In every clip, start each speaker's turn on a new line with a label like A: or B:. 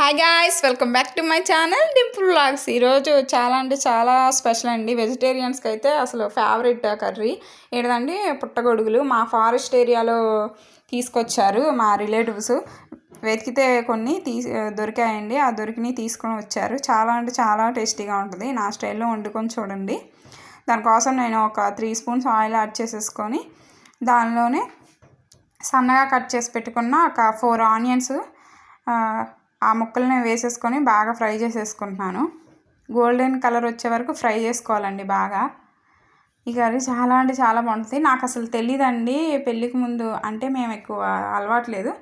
A: Hi guys welcome back to my channel Dimple blogs ఈరోజు చాలా అంటే చాలా స్పెషల్ అండి. వెజిటేరియన్స్కి అయితే అసలు ఫేవరెట్ కర్రీ ఏంటంటే పుట్టగొడుగులు. మా ఫారెస్ట్ ఏరియాలో తీసుకొచ్చారు మా రిలేటివ్స్ వెతికితే కొన్ని తీసి దొరికాయండి. ఆ దొరికినవి తీసుకొని వచ్చారు. చాలా అంటే చాలా టేస్టీగా ఉంటుంది. నా స్టైల్లో వండుకొని చూడండి. దానికోసం నేను ఒక త్రీ స్పూన్స్ ఆయిల్ యాడ్ చేసేసుకొని దానిలోనే సన్నగా కట్ చేసి పెట్టుకున్న ఒక ఫోర్ ఆనియన్స్ ఆ ముక్కల్ని వేసేసుకొని బాగా ఫ్రై చేసేసుకుంటున్నాను. గోల్డెన్ కలర్ వచ్చే వరకు ఫ్రై చేసుకోవాలండి బాగా. ఈ కర్రీ చాలా అంటే చాలా బాగుంటుంది. నాకు అసలు తెలియదండి పెళ్ళికి ముందు అంటే మేము ఎక్కువ అలవాట్లేదు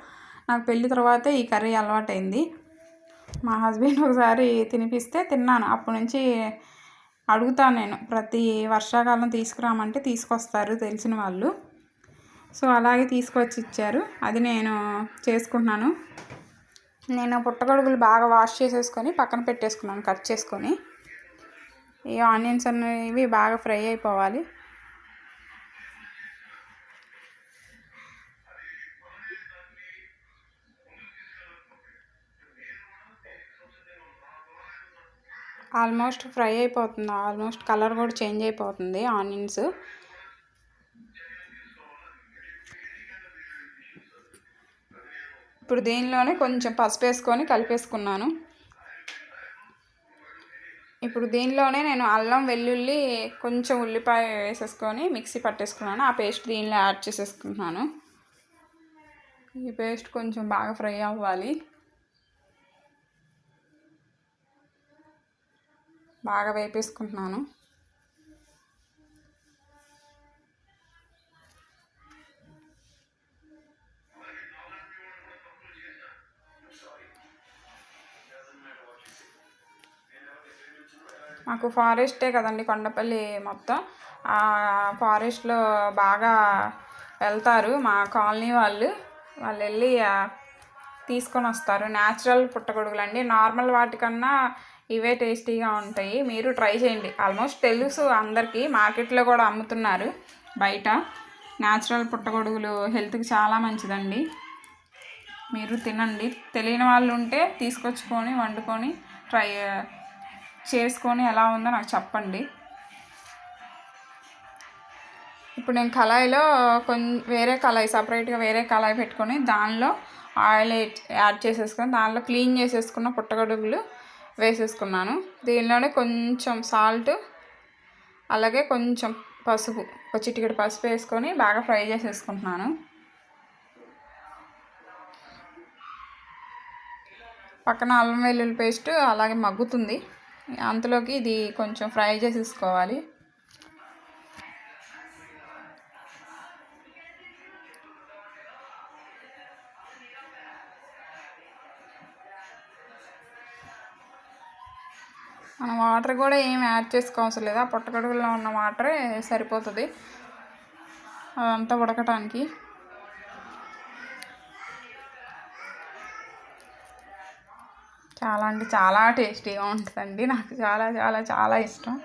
A: నాకు పెళ్ళి తర్వాత ఈ కర్రీ అలవాటైంది. మా హస్బెండ్ ఒకసారి తినిపిస్తే తిన్నాను. అప్పటి నుంచి అడుగుతాను నేను ప్రతి వర్షాకాలం తీసుకురామంటే తీసుకొస్తారు తెలిసిన వాళ్ళు. సో అలాగే తీసుకొచ్చి ఇచ్చారు. అది నేను చేసుకుంటున్నాను. నేను పుట్టగొడుగులు బాగా వాష్ చేసేసుకొని పక్కన పెట్టేసుకున్నాను కట్ చేసుకొని. ఈ ఆనియన్స్ అనేవి బాగా ఫ్రై అయిపోవాలి. ఆల్మోస్ట్ ఫ్రై అయిపోతుంది ఆల్మోస్ట్ కలర్ కూడా చేంజ్ అయిపోతుంది ఆనియన్స్. ఇప్పుడు దీనిలోనే కొంచెం పసుపు వేసుకొని కలిపేసుకున్నాను. ఇప్పుడు దీనిలోనే నేను అల్లం వెల్లుల్లి కొంచెం ఉల్లిపాయ వేసేసుకొని మిక్సీ పట్టేసుకున్నాను. ఆ పేస్ట్ దీనిలో యాడ్ చేసేసుకుంటున్నాను. ఈ పేస్ట్ కొంచెం బాగా ఫ్రై అవ్వాలి. బాగా వేపేసుకుంటున్నాను. మాకు ఫారెస్టే కదండి కొండపల్లి మొత్తం. ఆ ఫారెస్ట్లో బాగా వెళ్తారు మా కాలనీ వాళ్ళు. వాళ్ళు వెళ్ళి తీసుకొని వస్తారు. న్యాచురల్ పుట్టగొడుగులు అండి నార్మల్ వాటికన్నా ఇవే టేస్టీగా ఉంటాయి. మీరు ట్రై చేయండి. ఆల్మోస్ట్ తెలుసు అందరికీ. మార్కెట్లో కూడా అమ్ముతున్నారు బయట. న్యాచురల్ పుట్టగొడుగులు హెల్త్కి చాలా మంచిదండి. మీరు తినండి. తెలియని వాళ్ళు ఉంటే తీసుకొచ్చుకొని వండుకొని ట్రై చేసుకొని ఎలా ఉందో నాకు చెప్పండి. ఇప్పుడు నేను కళాయిలో కొన్ని వేరే కళాయి సపరేట్గా వేరే కళాయి పెట్టుకొని దానిలో ఆయిల్ యాడ్ చేసేసుకొని దానిలో క్లీన్ చేసేసుకున్న పుట్టగొడుగులు వేసేసుకున్నాను. దీనిలోనే కొంచెం సాల్ట్ అలాగే కొంచెం పసుపు ఒక చిటికెడు పసుపు వేసుకొని బాగా ఫ్రై చేసేసుకుంటున్నాను. పక్కన అల్లం వెల్లుల్లి పేస్ట్ అలాగే మగ్గుతుంది. అంతలోకి ఇది కొంచెం ఫ్రై చేసేసుకోవాలి. మనం వాటర్ కూడా ఏం యాడ్ చేసుకోవసరం లేదు. ఆ పుట్టగొడుగులో ఉన్న వాటరే సరిపోతుంది. అదంతా ఉడకటానికి. చాలా అంటే చాలా టేస్టీగా ఉంటుందండి. నాకు చాలా చాలా చాలా ఇష్టం.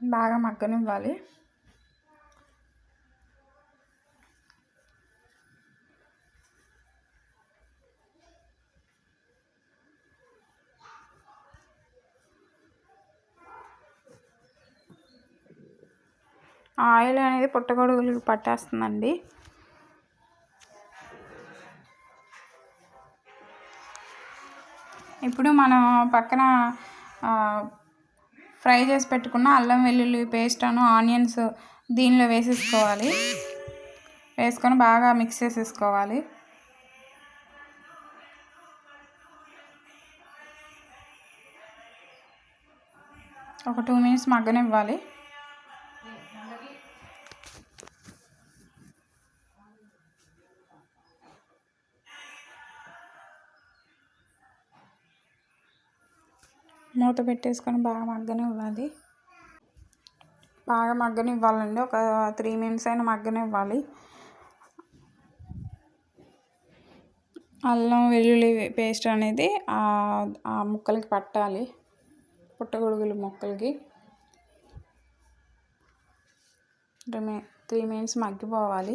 A: బాగా మగ్గనివ్వాలి. ఆయిల్ అనేది పుట్టగొడుగులు పట్టేస్తుందండి. ఇప్పుడు మనం పక్కన ఫ్రై చేసి పెట్టుకున్న అల్లం వెల్లుల్లి పేస్ట్ అను ఆనియన్స్ దీనిలో వేసేసుకోవాలి. వేసుకొని బాగా మిక్స్ చేసేసుకోవాలి. ఒక టూ మినిట్స్ మగ్గనివ్వాలి. మూత పెట్టేసుకొని బాగా మగ్గనివ్వాలి. బాగా మగ్గనివ్వాలండి. ఒక త్రీ మినిట్స్ అయినా మగ్గనివ్వాలి. అల్లం వెల్లుల్లి పేస్ట్ అనేది ఆ ముక్కలకి పట్టాలి. పుట్టగొడుగులు మొక్కలకి. త్రీ మినిట్స్ మగ్గిపోవాలి.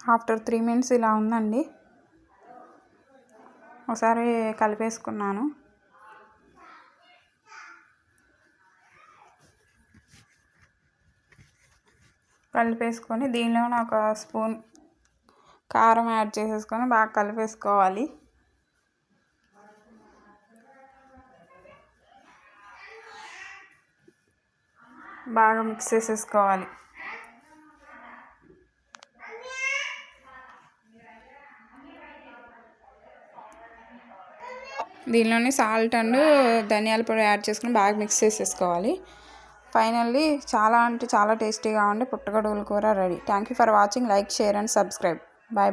A: ఆఫ్టర్ త్రీ మినిట్స్ ఇలా ఉందండి. ఒకసారి కలిపేసుకున్నాను. కలిపేసుకొని దీనిలో ఒక స్పూన్ కారం యాడ్ చేసేసుకొని బాగా కలిపేసుకోవాలి. బాగా మిక్స్ చేసేసుకోవాలి. దీనిలోనే సాల్ట్ అండ్ ధనియాల పొడి యాడ్ చేసుకుని బాగా మిక్స్ చేసేసుకోవాలి. ఫైనల్లీ చాలా అంటే చాలా టేస్టీగా ఉండే పుట్టగొడుగుల కూర ready. Thank you for watching like share and subscribe bye bye